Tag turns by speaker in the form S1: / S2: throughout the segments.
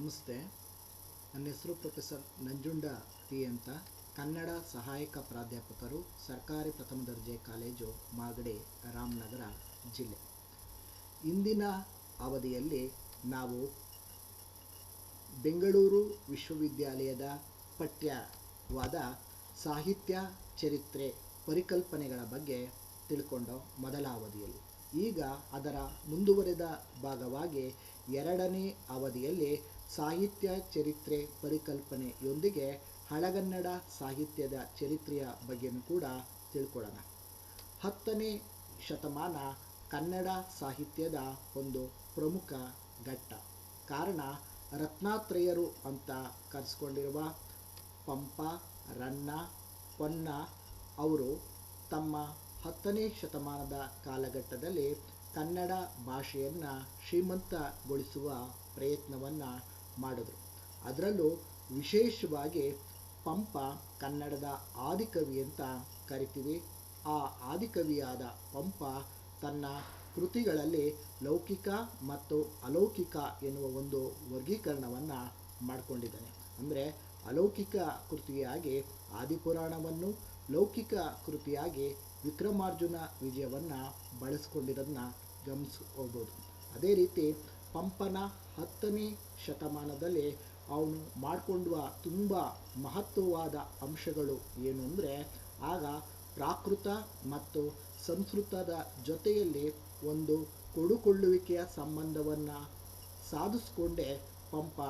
S1: ನಮಸ್ತೆ. ನನ್ನ ಹೆಸರು ಪ್ರೊಫೆಸರ್ ನಂಜುಂಡ ಪಿ ಅಂತ. ಕನ್ನಡ ಸಹಾಯಕ ಪ್ರಾಧ್ಯಾಪಕರು, ಸರ್ಕಾರಿ ಪ್ರಥಮ ದರ್ಜೆ ಕಾಲೇಜು, ಮಾಗಡಿ, ರಾಮನಗರ ಜಿಲ್ಲೆ. ಇಂದಿನ ಅವಧಿಯಲ್ಲಿ ನಾವು ಬೆಂಗಳೂರು ವಿಶ್ವವಿದ್ಯಾಲಯದ ಪಠ್ಯವಾದ ಸಾಹಿತ್ಯ ಚರಿತ್ರೆ ಪರಿಕಲ್ಪನೆಗಳ ಬಗ್ಗೆ ತಿಳ್ಕೊಂಡು ಮೊದಲ ಅವಧಿಯಲ್ಲಿ. ಈಗ ಅದರ ಮುಂದುವರೆದ ಭಾಗವಾಗಿ ಎರಡನೇ ಅವಧಿಯಲ್ಲಿ ಸಾಹಿತ್ಯ ಚರಿತ್ರೆ ಪರಿಕಲ್ಪನೆಯೊಂದಿಗೆ ಹಳಗನ್ನಡ ಸಾಹಿತ್ಯದ ಚರಿತ್ರೆಯ ಬಗ್ಗೆಯೂ ಕೂಡ ತಿಳ್ಕೊಳ್ಳೋಣ. ಹತ್ತನೇ ಶತಮಾನ ಕನ್ನಡ ಸಾಹಿತ್ಯದ ಒಂದು ಪ್ರಮುಖ ಘಟ್ಟ. ಕಾರಣ ರತ್ನಾತ್ರೇಯರು ಅಂತ ಕರೆಸ್ಕೊಂಡಿರುವ ಪಂಪ, ರನ್ನ, ಪೊನ್ನ ಅವರು ತಮ್ಮ ಹತ್ತನೇ ಶತಮಾನದ ಕಾಲಘಟ್ಟದಲ್ಲಿ ಕನ್ನಡ ಭಾಷೆಯನ್ನು ಶ್ರೀಮಂತಗೊಳಿಸುವ ಪ್ರಯತ್ನವನ್ನು ಮಾಡಿದ್ರು. ಅದರಲ್ಲೂ ವಿಶೇಷವಾಗಿ ಪಂಪ ಕನ್ನಡದ ಆದಿಕವಿ ಅಂತ ಕರಿತೀವಿ. ಆ ಆದಿಕವಿಯಾದ ಪಂಪ ತನ್ನ ಕೃತಿಗಳಲ್ಲಿ ಲೌಕಿಕ ಮತ್ತು ಅಲೌಕಿಕ ಎನ್ನುವ ಒಂದು ವರ್ಗೀಕರಣವನ್ನು ಮಾಡಿಕೊಂಡಿದ್ದಾನೆ. ಅಂದರೆ ಅಲೌಕಿಕ ಕೃತಿಯಾಗಿ ಆದಿಪುರಾಣವನ್ನು, ಲೌಕಿಕ ಕೃತಿಯಾಗಿ ವಿಕ್ರಮಾರ್ಜುನ ವಿಜಯವನ್ನು ಬಳಸ್ಕೊಂಡಿರೋದನ್ನ ಗಮನಿಸ್ಕೋಬೋದು ಅದೇ ರೀತಿ ಪಂಪನ ಹತ್ತನೇ ಶತಮಾನದಲ್ಲಿ ಅವನು ಮಾಡಿಕೊಂಡುವ ತುಂಬ ಮಹತ್ವವಾದ ಅಂಶಗಳು ಏನು ಅಂದರೆ, ಆಗ ಪ್ರಾಕೃತ ಮತ್ತು ಸಂಸ್ಕೃತದ ಜೊತೆಯಲ್ಲಿ ಒಂದು ಕೊಡುಕೊಳ್ಳುವಿಕೆಯ ಸಂಬಂಧವನ್ನು ಸಾಧಿಸ್ಕೊಂಡೇ ಪಂಪ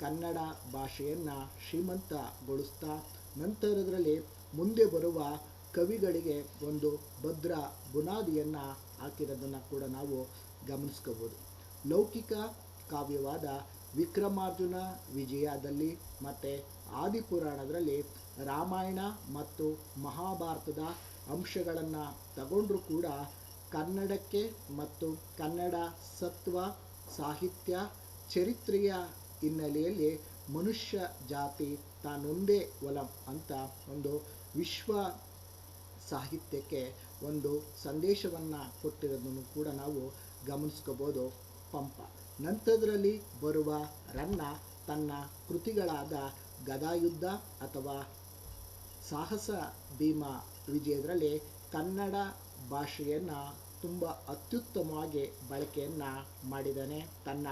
S1: ಕನ್ನಡ ಭಾಷೆಯನ್ನು ಶ್ರೀಮಂತಗೊಳಿಸ್ತಾ, ನಂತರದಲ್ಲಿ ಮುಂದೆ ಬರುವ ಕವಿಗಳಿಗೆ ಒಂದು ಭದ್ರ ಬುನಾದಿಯನ್ನು ಹಾಕಿರೋದನ್ನು ಕೂಡ ನಾವು ಗಮನಿಸ್ಕೋಬೋದು. ಲೌಕಿಕ ಕಾವ್ಯವಾದ ವಿಕ್ರಮಾರ್ಜುನ ವಿಜಯದಲ್ಲಿ ಮತ್ತು ಆದಿಪುರಾಣದಲ್ಲಿ ರಾಮಾಯಣ ಮತ್ತು ಮಹಾಭಾರತದ ಅಂಶಗಳನ್ನು ತಗೊಂಡರೂ ಕೂಡ ಕನ್ನಡಕ್ಕೆ ಮತ್ತು ಕನ್ನಡ ಸತ್ವ, ಸಾಹಿತ್ಯ, ಚರಿತ್ರೆಯ ಹಿನ್ನೆಲೆಯಲ್ಲಿ ಮನುಷ್ಯ ಜಾತಿ ತಾನೊಂದೇ ಒಲಂ ಅಂತ ಒಂದು ವಿಶ್ವ ಸಾಹಿತ್ಯಕ್ಕೆ ಒಂದು ಸಂದೇಶವನ್ನು ಕೊಟ್ಟಿರೋದನ್ನು ಕೂಡ ನಾವು ಗಮನಿಸ್ಕೋಬೋದು. ಪಂಪ. ನಂತರದಲ್ಲಿ ಬರುವ ರನ್ನ ತನ್ನ ಕೃತಿಗಳಾದ ಗದಾಯುದ್ಧ ಅಥವಾ ಸಾಹಸ ಭೀಮ ವಿಜಯದಲ್ಲಿ ಕನ್ನಡ ಭಾಷೆಯನ್ನು ತುಂಬ ಅತ್ಯುತ್ತಮವಾಗಿ ಬಳಕೆಯನ್ನು ಮಾಡಿದ್ದಾನೆ ತನ್ನ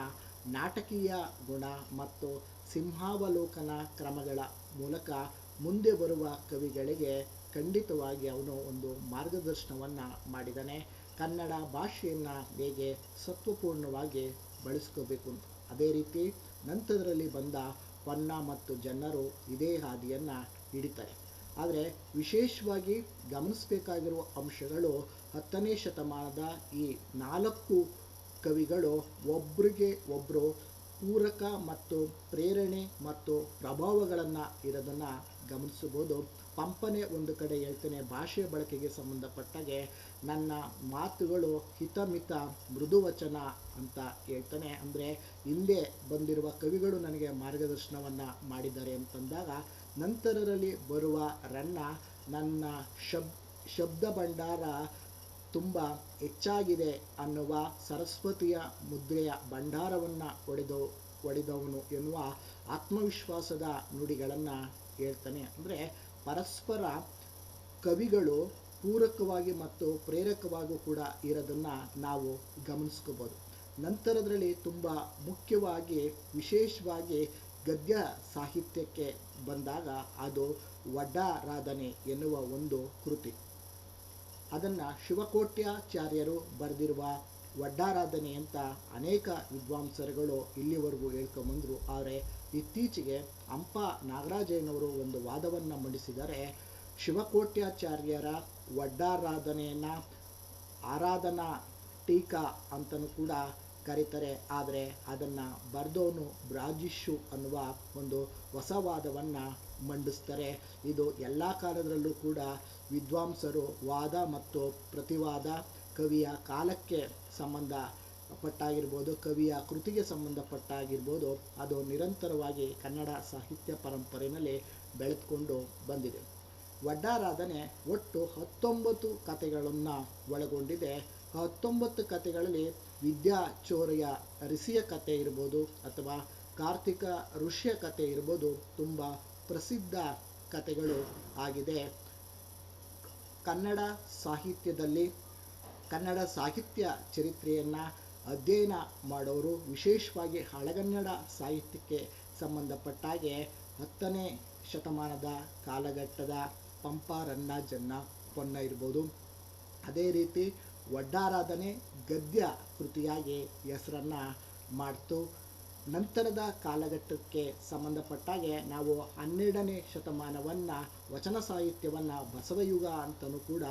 S1: ನಾಟಕೀಯ ಗುಣ ಮತ್ತು ಸಿಂಹಾವಲೋಕನ ಕ್ರಮಗಳ ಮೂಲಕ ಮುಂದೆ ಬರುವ ಕವಿಗಳಿಗೆ ಖಂಡಿತವಾಗಿ ಅವನು ಒಂದು ಮಾರ್ಗದರ್ಶನವನ್ನು ಮಾಡಿದ್ದಾನೆ ಕನ್ನಡ ಭಾಷೆಯನ್ನು ಹೇಗೆ ಸತ್ವಪೂರ್ಣವಾಗಿ ಬಳಸ್ಕೋಬೇಕು ಅದೇ ರೀತಿ ನಂತರದಲ್ಲಿ ಬಂದ ಪನ್ನ ಮತ್ತು ಜನರು ಇದೇ ಹಾದಿಯನ್ನು ಹಿಡಿತಾರೆ. ಆದರೆ ವಿಶೇಷವಾಗಿ ಗಮನಿಸಬೇಕಾಗಿರುವ ಅಂಶಗಳು ಹತ್ತನೇ ಶತಮಾನದ ಈ ನಾಲ್ಕು ಕವಿಗಳು ಒಬ್ರಿಗೆ ಒಬ್ಬರು ಪೂರಕ ಮತ್ತು ಪ್ರೇರಣೆ ಮತ್ತು ಪ್ರಭಾವಗಳನ್ನು ಇರೋದನ್ನು ಗಮನಿಸಬಹುದು. ಪಂಪನೆ ಒಂದು ಕಡೆ ಹೇಳ್ತೇನೆ, ಭಾಷೆ ಬಳಕೆಗೆ ಸಂಬಂಧಪಟ್ಟಾಗೆ ನನ್ನ ಮಾತುಗಳು ಹಿತಮಿತ ಮೃದುವಚನ ಅಂತ ಹೇಳ್ತಾನೆ. ಅಂದರೆ ಹಿಂದೆ ಬಂದಿರುವ ಕವಿಗಳು ನನಗೆ ಮಾರ್ಗದರ್ಶನವನ್ನು ಮಾಡಿದ್ದಾರೆ ಅಂತಂದಾಗ ನಂತರದಲ್ಲಿ ಬರುವ ರನ್ನ ನನ್ನ ಶಬ್, ಶಬ್ದ ಭಂಡಾರ ತುಂಬ ಹೆಚ್ಚಾಗಿದೆ ಅನ್ನುವ ಸರಸ್ವತಿಯ ಮುದ್ರೆಯ ಭಂಡಾರವನ್ನು ಒಡೆದು, ಒಡೆದವನು ಎನ್ನುವ ಆತ್ಮವಿಶ್ವಾಸದ ನುಡಿಗಳನ್ನು ಹೇಳ್ತಾನೆ. ಅಂದರೆ ಪರಸ್ಪರ ಕವಿಗಳು ಪೂರಕವಾಗಿ ಮತ್ತು ಪ್ರೇರಕವಾಗೂ ಕೂಡ ಇರೋದನ್ನು ನಾವು ಗಮನಿಸ್ಕೋಬೋದು. ನಂತರದಲ್ಲಿ ತುಂಬ ಮುಖ್ಯವಾಗಿ, ವಿಶೇಷವಾಗಿ ಗದ್ಯ ಸಾಹಿತ್ಯಕ್ಕೆ ಬಂದಾಗ ಅದು ವಡ್ಡಾರಾಧನೆ ಎನ್ನುವ ಒಂದು ಕೃತಿ. ಅದನ್ನು ಶಿವಕೋಟ್ಯಾಚಾರ್ಯರು ಬರೆದಿರುವ ವಡ್ಡಾರಾಧನೆ ಅಂತ ಅನೇಕ ವಿದ್ವಾಂಸರುಗಳು ಇಲ್ಲಿವರೆಗೂ ಹೇಳ್ಕೊಂಬಂದರು. ಆದರೆ ಇತ್ತೀಚೆಗೆ ಹಂಪ ನಾಗರಾಜಯ್ಯನವರು ಒಂದು ವಾದವನ್ನು ಮಂಡಿಸಿದರೆ ಶಿವಕೋಟ್ಯಾಚಾರ್ಯರ ವಡ್ಡಾರಾಧನೆಯನ್ನು ಆರಾಧನಾ ಟೀಕಾ ಅಂತಲೂ ಕೂಡ ಕರೀತಾರೆ. ಆದರೆ ಅದನ್ನು ಬರೆದವನು ಬ್ರಾಜಿಶು ಅನ್ನುವ ಒಂದು ಹೊಸ ವಾದವನ್ನು ಮಂಡಿಸ್ತಾರೆ. ಇದು ಎಲ್ಲ ಕಾಲದಲ್ಲೂ ಕೂಡ ವಿದ್ವಾಂಸರು ವಾದ ಮತ್ತು ಪ್ರತಿವಾದ ಕವಿಯ ಕಾಲಕ್ಕೆ ಸಂಬಂಧ ಪಟ್ಟಾಗಿರ್ಬೋದು, ಕವಿಯ ಕೃತಿಗೆ ಸಂಬಂಧಪಟ್ಟಾಗಿರ್ಬೋದು ಅದು ನಿರಂತರವಾಗಿ ಕನ್ನಡ ಸಾಹಿತ್ಯ ಪರಂಪರೆಯಲ್ಲಿ ಬೆಳೆದುಕೊಂಡು ಬಂದಿದೆ. ವಡ್ಡಾರಾಧನೆ ಒಟ್ಟು ಹತ್ತೊಂಬತ್ತು ಕಥೆಗಳನ್ನು ಒಳಗೊಂಡಿದೆ. ಹತ್ತೊಂಬತ್ತು ಕಥೆಗಳಲ್ಲಿ ವಿದ್ಯಾಚೋರೆಯ ರಿಸಿಯ ಕಥೆ ಇರ್ಬೋದು ಅಥವಾ ಕಾರ್ತಿಕ ಋಷಿಯ ಕಥೆ ಇರ್ಬೋದು, ತುಂಬ ಪ್ರಸಿದ್ಧ ಕಥೆಗಳು ಆಗಿದೆ. ಕನ್ನಡ ಸಾಹಿತ್ಯದಲ್ಲಿ, ಕನ್ನಡ ಸಾಹಿತ್ಯ ಚರಿತ್ರೆಯನ್ನು ಅಧ್ಯಯನ ಮಾಡೋರು ವಿಶೇಷವಾಗಿ ಹಳಗನ್ನಡ ಸಾಹಿತ್ಯಕ್ಕೆ ಸಂಬಂಧಪಟ್ಟಾಗೆ ಹತ್ತನೇ ಶತಮಾನದ ಕಾಲಘಟ್ಟದ ಪಂಪ ರನ್ನ ಜನ್ನ ಪೊನ್ನ ಇರ್ಬೋದು. ಅದೇ ರೀತಿ ಒಡ್ಡಾರಾಧನೆ ಗದ್ಯ ಕೃತಿಯಾಗಿ ಹೆಸರನ್ನು ಮಾಡ್ತು. ನಂತರದ ಕಾಲಘಟ್ಟಕ್ಕೆ ಸಂಬಂಧಪಟ್ಟಾಗೆ ನಾವು ಹನ್ನೆರಡನೇ ಶತಮಾನವನ್ನು ವಚನ ಸಾಹಿತ್ಯವನ್ನು ಬಸವಯುಗ ಅಂತಲೂ ಕೂಡ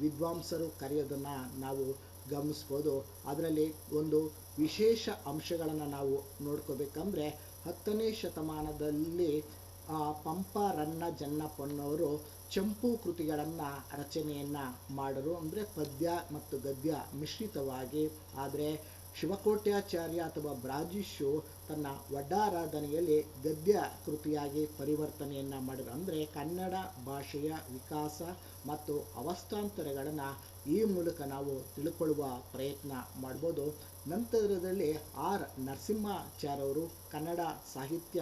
S1: ವಿದ್ವಾಂಸರು ಕರೆಯೋದನ್ನು ನಾವು ಗಮನಿಸ್ಬೋದು. ಅದರಲ್ಲಿ ಒಂದು ವಿಶೇಷ ಅಂಶಗಳನ್ನು ನಾವು ನೋಡ್ಕೋಬೇಕಂದ್ರೆ ಹತ್ತನೇ ಶತಮಾನದಲ್ಲಿ ಪಂಪ ರನ್ನ ಜನ್ನಪ್ಪನವರು ಚಂಪು ಕೃತಿಗಳನ್ನು ರಚನೆಯನ್ನು ಮಾಡರು ಅಂದರೆ ಪದ್ಯ ಮತ್ತು ಗದ್ಯ ಮಿಶ್ರಿತವಾಗಿ. ಆದರೆ ಶಿವಕೋಟ್ಯಾಚಾರ್ಯ ಅಥವಾ ಬ್ರಾಜಿಶು ತನ್ನ ವಡ್ಡಾರಾಧನೆಯಲ್ಲಿ ಗದ್ಯ ಕೃತಿಯಾಗಿ ಪರಿವರ್ತನೆಯನ್ನು ಮಾಡಿದ್ರು. ಅಂದರೆ ಕನ್ನಡ ಭಾಷೆಯ ವಿಕಾಸ ಮತ್ತು ಅವಸ್ಥಾಂತರಗಳನ್ನು ಈ ಮೂಲಕ ನಾವು ತಿಳ್ಕೊಳ್ಳುವ ಪ್ರಯತ್ನ ಮಾಡ್ಬೋದು. ನಂತರದಲ್ಲಿ ಆರ್ ನರಸಿಂಹಾಚಾರ್ಯವರು ಕನ್ನಡ ಸಾಹಿತ್ಯ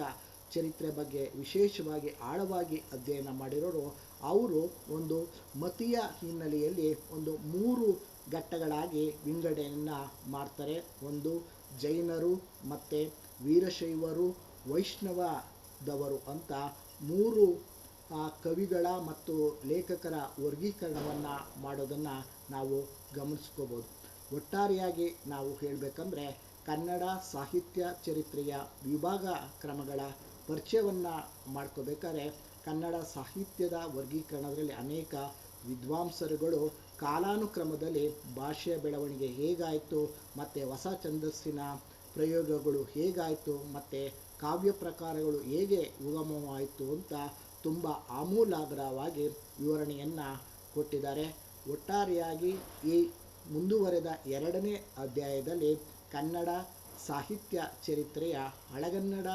S1: ಚರಿತ್ರೆ ಬಗ್ಗೆ ವಿಶೇಷವಾಗಿ ಆಳವಾಗಿ ಅಧ್ಯಯನ ಮಾಡಿರೋರು. ಅವರು ಒಂದು ಮತೀಯ ಹಿನ್ನೆಲೆಯಲ್ಲಿ ಒಂದು ಮೂರು ಘಟ್ಟಗಳಾಗಿ ವಿಂಗಡಣೆಯನ್ನು ಮಾಡ್ತಾರೆ. ಒಂದು ಜೈನರು ಮತ್ತು ವೀರಶೈವರು, ವೈಷ್ಣವದವರು ಅಂತ ಮೂರು ಕವಿಗಳ ಮತ್ತು ಲೇಖಕರ ವರ್ಗೀಕರಣವನ್ನು ಮಾಡೋದನ್ನು ನಾವು ಗಮನಿಸ್ಕೋಬೋದು. ಒಟ್ಟಾರೆಯಾಗಿ ನಾವು ಹೇಳಬೇಕಂದ್ರೆ ಕನ್ನಡ ಸಾಹಿತ್ಯ ಚರಿತ್ರೆಯ ವಿಭಾಗ ಕ್ರಮಗಳ ಪರಿಚಯವನ್ನು ಮಾಡ್ಕೋಬೇಕಾದ್ರೆ ಕನ್ನಡ ಸಾಹಿತ್ಯದ ವರ್ಗೀಕರಣದಲ್ಲಿ ಅನೇಕ ವಿದ್ವಾಂಸರುಗಳು ಕಾಲಾನುಕ್ರಮದಲ್ಲಿ ಭಾಷೆಯ ಬೆಳವಣಿಗೆ ಹೇಗಾಯಿತು, ಮತ್ತು ಹೊಸ ಛಂದಸ್ಸಿನ ಪ್ರಯೋಗಗಳು ಹೇಗಾಯಿತು, ಮತ್ತು ಕಾವ್ಯ ಪ್ರಕಾರಗಳು ಹೇಗೆ ಉಗಮವಾಯಿತು ಅಂತ ತುಂಬ ಆಮೂಲಾಗ್ರವಾಗಿ ವಿವರಣೆಯನ್ನು ಕೊಟ್ಟಿದ್ದಾರೆ. ಒಟ್ಟಾರೆಯಾಗಿ ಈ ಮುಂದುವರೆದ ಎರಡನೇ ಅಧ್ಯಾಯದಲ್ಲಿ ಕನ್ನಡ ಸಾಹಿತ್ಯ ಚರಿತ್ರೆಯ, ಹಳಗನ್ನಡ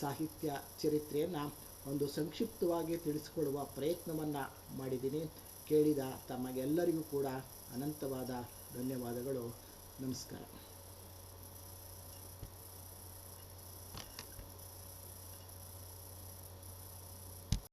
S1: ಸಾಹಿತ್ಯ ಚರಿತ್ರೆಯನ್ನು ಒಂದು ಸಂಕ್ಷಿಪ್ತವಾಗಿ ತಿಳಿಸಿಕೊಳ್ಳುವ ಪ್ರಯತ್ನವನ್ನು ಮಾಡಿದ್ದೀನಿ. ಕೇಳಿದ ತಮಗೆಲ್ಲರಿಗೂ ಕೂಡ ಅನಂತವಾದ ಧನ್ಯವಾದಗಳು. ನಮಸ್ಕಾರ.